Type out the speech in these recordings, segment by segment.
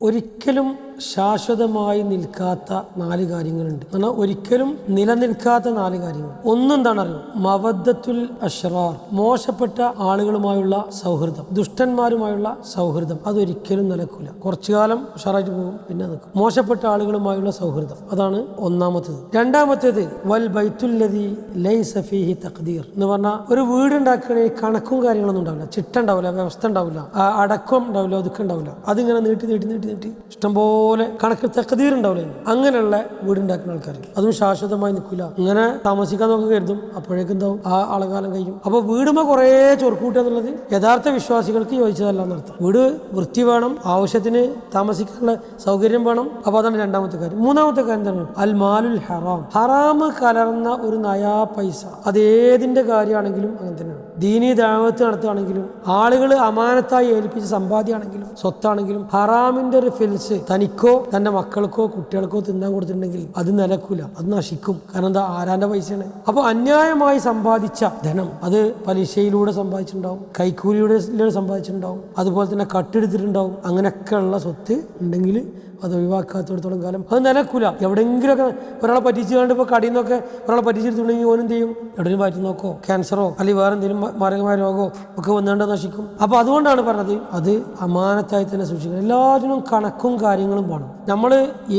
ഒരിക്കലും ശാശ്വതമായി നിൽക്കാത്ത നാല് കാര്യങ്ങളുണ്ട്. എന്നാൽ ഒരിക്കലും നിലനിൽക്കാത്ത നാല് കാര്യങ്ങൾ. ഒന്നെന്താണ് അറിയോ മവദ്ദത്തുൽ അഷ്റാർ മോശപ്പെട്ട ആളുകളുമായുള്ള സൗഹൃദം ദുഷ്ടന്മാരുമായുള്ള സൗഹൃദം. അതൊരിക്കലും നിലക്കൂല. കുറച്ചു കാലം ഉഷാറായിട്ട് പോകും പിന്നെ നിൽക്കും. മോശപ്പെട്ട ആളുകളുമായുള്ള സൗഹൃദം അതാണ് ഒന്നാമത്തേത്. രണ്ടാമത്തേത് വൽ ബൈത്തുല്ലതി ലൈ സഫീഹി തഖ്ദീർ. എന്ന് പറഞ്ഞാൽ ഒരു വീട് ഉണ്ടാക്കുകയാണെങ്കിൽ കണക്കും കാര്യങ്ങളൊന്നും ഉണ്ടാവില്ല. ചിട്ട ഉണ്ടാവില്ല വ്യവസ്ഥ ഉണ്ടാവില്ല അടക്കം ഉണ്ടാവില്ല ഒതുക്കം ഉണ്ടാവില്ല. അതിങ്ങനെ നീട്ടി നീട്ടി നീട്ടി നീട്ടി. ഇഷ്ടംപോലെ കണക്ക് തക്കതീർ ഉണ്ടാവില്ല. അങ്ങനെയുള്ള വീടുണ്ടാക്കുന്ന ആൾക്കാർ അതും ശാശ്വതമായി നിൽക്കില്ല. ഇങ്ങനെ താമസിക്കാൻ നോക്കി കരുതും. അപ്പോഴേക്കും എന്താവും? ആ ആളകാലം കഴിയും. അപ്പൊ വീടുമ്പോ കുറേ ചൊറുക്കൂട്ടുക എന്നുള്ളത് യഥാർത്ഥ വിശ്വാസികൾക്ക് യോജിച്ചതല്ല എന്നർത്ഥം. വീട് വൃത്തി വേണം ആവശ്യത്തിന് താമസിക്കാനുള്ള സൗകര്യം വേണം. അപ്പൊ അതാണ് രണ്ടാമത്തെ കാര്യം. മൂന്നാമത്തെ കാര്യം എന്താണ്? അൽമാലുൽ ഹറാം. ഹറാമ് കലർന്ന ഒരു നയാ പൈസ. അത് ഏതിന്റെ കാര്യമാണെങ്കിലും അങ്ങനെ തന്നെയാണ്. ദീനീ ദാവത്ത് നടത്തുകയാണെങ്കിലും ആളുകൾ അമാനത്തായി ഏൽപ്പിച്ച സമ്പാദ്യമാണെങ്കിലും സ്വത്താണെങ്കിലും ഹറാമിന്റെ ഒരു ഫിൽസ് തനിക്കോ തന്റെ മക്കൾക്കോ കുട്ടികൾക്കോ തിന്നാൻ കൊടുത്തിട്ടുണ്ടെങ്കിൽ അത് നിലക്കൂല അത് നശിക്കും. കാരണം എന്താ? ആരാന്റെ പൈസയാണ്? അപ്പൊ അന്യായമായി സമ്പാദിച്ച ധനം അത് പലിശയിലൂടെ സമ്പാദിച്ചിട്ടുണ്ടാവും കൈക്കൂലിയുടെ സമ്പാദിച്ചിട്ടുണ്ടാവും അതുപോലെ തന്നെ കട്ടെടുത്തിട്ടുണ്ടാവും. അങ്ങനെയൊക്കെയുള്ള സ്വത്ത് ഉണ്ടെങ്കിൽ അത് ഒഴിവാക്കാത്തടത്തോളം കാലം അത് നിലക്കൂല. എവിടെയെങ്കിലുമൊക്കെ ഒരാളെ പറ്റിച്ചു കണ്ട് ഇപ്പോൾ കടിയിൽ നിന്നൊക്കെ ഒരാളെ പറ്റിച്ചെടുത്തുണ്ടെങ്കിൽ ഓനെന്ത് ചെയ്യും? എവിടെയും പറ്റി നോക്കോ? ക്യാൻസറോ? അല്ലെങ്കിൽ വേറെ എന്തെങ്കിലും മാരകമായ രോഗമോ ഒക്കെ വന്നുകൊണ്ട് നശിക്കും. അപ്പോൾ അതുകൊണ്ടാണ് പറഞ്ഞത് അത് അമാനത്തായി തന്നെ സൂക്ഷിക്കണം. എല്ലാത്തിനും കണക്കും കാര്യങ്ങളും വേണം. നമ്മൾ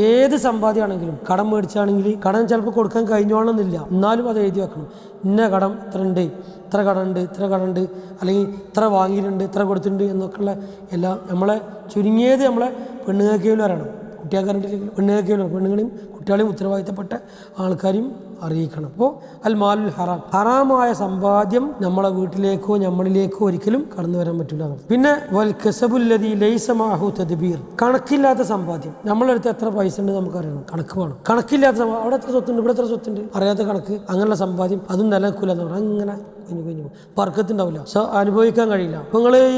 ഏത് സമ്പാദ്യമാണെങ്കിലും കടം മേടിച്ചാണെങ്കിൽ കടം ചിലപ്പോൾ കൊടുക്കാൻ കഴിഞ്ഞോളണമെന്നില്ല. എന്നാലും അത് എഴുതി വെക്കണം. ഇന്ന കടം ഇത്ര ഉണ്ട് ഇത്ര കടമുണ്ട് ഇത്ര കടമുണ്ട് അല്ലെങ്കിൽ ഇത്ര വാങ്ങിയിട്ടുണ്ട് ഇത്ര കൊടുത്തിട്ടുണ്ട് എന്നൊക്കെയുള്ള എല്ലാം നമ്മളെ ചുരുങ്ങിയത് നമ്മളെ പെണ്ണുങ്ങൾക്കേലും അറിയണം. കുട്ടിയാക്കാരുണ്ടെങ്കിലും പെണ്ണുങ്ങൾക്കേലും പെണ്ണുങ്ങളെയും കുട്ടികളെയും ഉത്തരവാദിത്തപ്പെട്ട ആൾക്കാരെയും അറിയിക്കണം. അപ്പോൾ അൽ മാലുൽ ഹറാം. ഹറാമായ സമ്പാദ്യം നമ്മളെ വീട്ടിലേക്കോ നമ്മളിലേക്കോ ഒരിക്കലും കടന്നു വരാൻ പറ്റില്ല. പിന്നെ വൽ കസബുല്ലതി ലൈസമാഹു തദ്ബീർ. കണക്കില്ലാത്ത സമ്പാദ്യം. നമ്മളെടുത്ത് എത്ര പൈസ ഉണ്ട് നമുക്കറിയണം. കണക്ക് വേണം. കണക്കില്ലാത്ത അവിടെ എത്ര സ്വത്തുണ്ട്? ഇവിടെ എത്ര സ്വത്തുണ്ട്? അറിയാത്ത കണക്ക്. അങ്ങനെയുള്ള സമ്പാദ്യം അതും നിലനിൽക്കില്ല എന്ന് പറഞ്ഞാൽ അങ്ങനെ കുഞ്ഞു കുഞ്ഞു സോ അനുഭവിക്കാൻ കഴിയില്ല. അപ്പൊ നിങ്ങൾ ഈ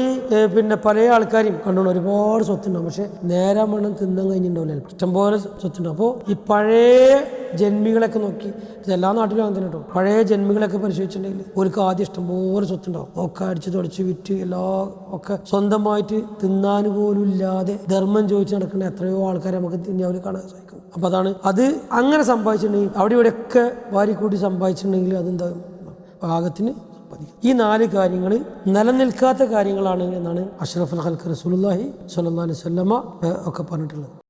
പിന്നെ പല ആൾക്കാരും കണ്ടോളൂ ഒരുപാട് സ്വത്തുണ്ടാവും. പക്ഷെ നേരം വണ്ണം തിന്നാൻ കഴിഞ്ഞിട്ടുണ്ടാവില്ല ഇഷ്ടംപോലെ സ്വത്തുണ്ടാവും. അപ്പോൾ ഈ പഴയ ജന്മികളൊക്കെ നോക്കി. എല്ലാ നാട്ടിലും അങ്ങനെ കേട്ടോ. പഴയ ജന്മികളൊക്കെ പരിശോധിച്ചിട്ടുണ്ടെങ്കിൽ ഒരു ആദ്യം ഇഷ്ടംപോലെ സ്വത്തുണ്ടാവും. ഒക്കെ അടിച്ച് തുടച്ച് വിറ്റ് എല്ലാ ഒക്കെ സ്വന്തമായിട്ട് തിന്നാൻ പോലും ഇല്ലാതെ ധർമ്മം ചോദിച്ച് നടക്കുന്ന എത്രയോ ആൾക്കാരെ നമുക്ക് ദുനിയാവിൽ കാണാൻ സാധിക്കും. അപ്പൊ അതാണ് അത് അങ്ങനെ സമ്പാദിച്ചിട്ടുണ്ടെങ്കിൽ അവിടെ ഇവിടെയൊക്കെ വാരി കൂട്ടി സമ്പാദിച്ചിട്ടുണ്ടെങ്കിൽ അതെന്താ പാകത്തിന് ഈ നാല് കാര്യങ്ങൾ നിലനിൽക്കാത്ത കാര്യങ്ങളാണ് എന്നാണ് അഷ്റഫ് അൽ ഹൽക്ക് റസൂലുള്ളാഹി സ്വല്ലല്ലാഹി അലൈഹി ഒക്കെ പറഞ്ഞിട്ടുള്ളത്.